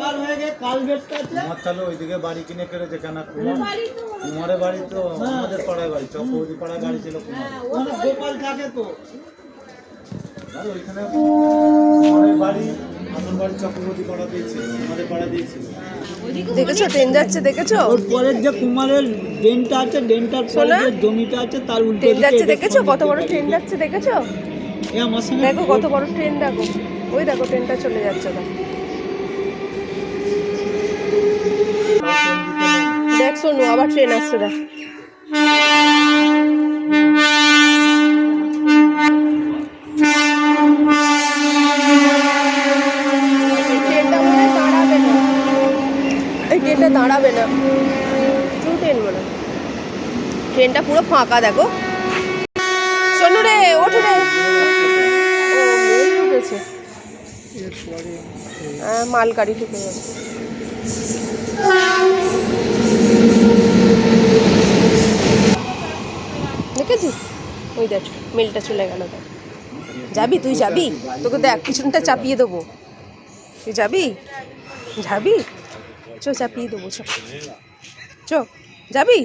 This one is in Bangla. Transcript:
পার হয়ে আছে। তাহলে ওইদিকে বাড়ি কিনে কেন কুমার কুমারের বাড়ি তো আমাদের পাড়ায় বাড়ি চক্রবর্তী পাড়ায় বাড়ি ছিল কুমার। গোপাল থাকে তো। ওইখানে কুমারের বাড়ি দেখেছ ট্রেন যাচ্ছে দেখেছ? ওর পরের যে কুমারের ড্রেনটা আছে ড্রেনটার পরে যে জমিটা আছে তার উল্টো ট্রেন যাচ্ছে দেখেছ? কত বড় ট্রেন যাচ্ছে দেখেছ? দেখো কত বড় ট্রেন দেখো। ওই দেখো, ট্রেনটা চলে যাচ্ছে ওটা দেখ শোনু আবার ট্রেন আসছে, দেখ। না। ট্রেনটা দাঁড়াবে না। ট্রেন মনে ট্রেনটা পুরো ফাঁকা, দেখো। শোনো রে, ওঠো রে। হ্যাঁ মালগাড়ি ঢুকে যাবে দেখেছিস? ওই দেখ মেলটা চলে গেল দেখ। যাবি তুই যাবি? তোকে দেখ, পিছনটা চাপিয়ে দেবো। তুই যাবি? যাবি? চ, চাপিয়ে দেবো, চ। চ, যাবি?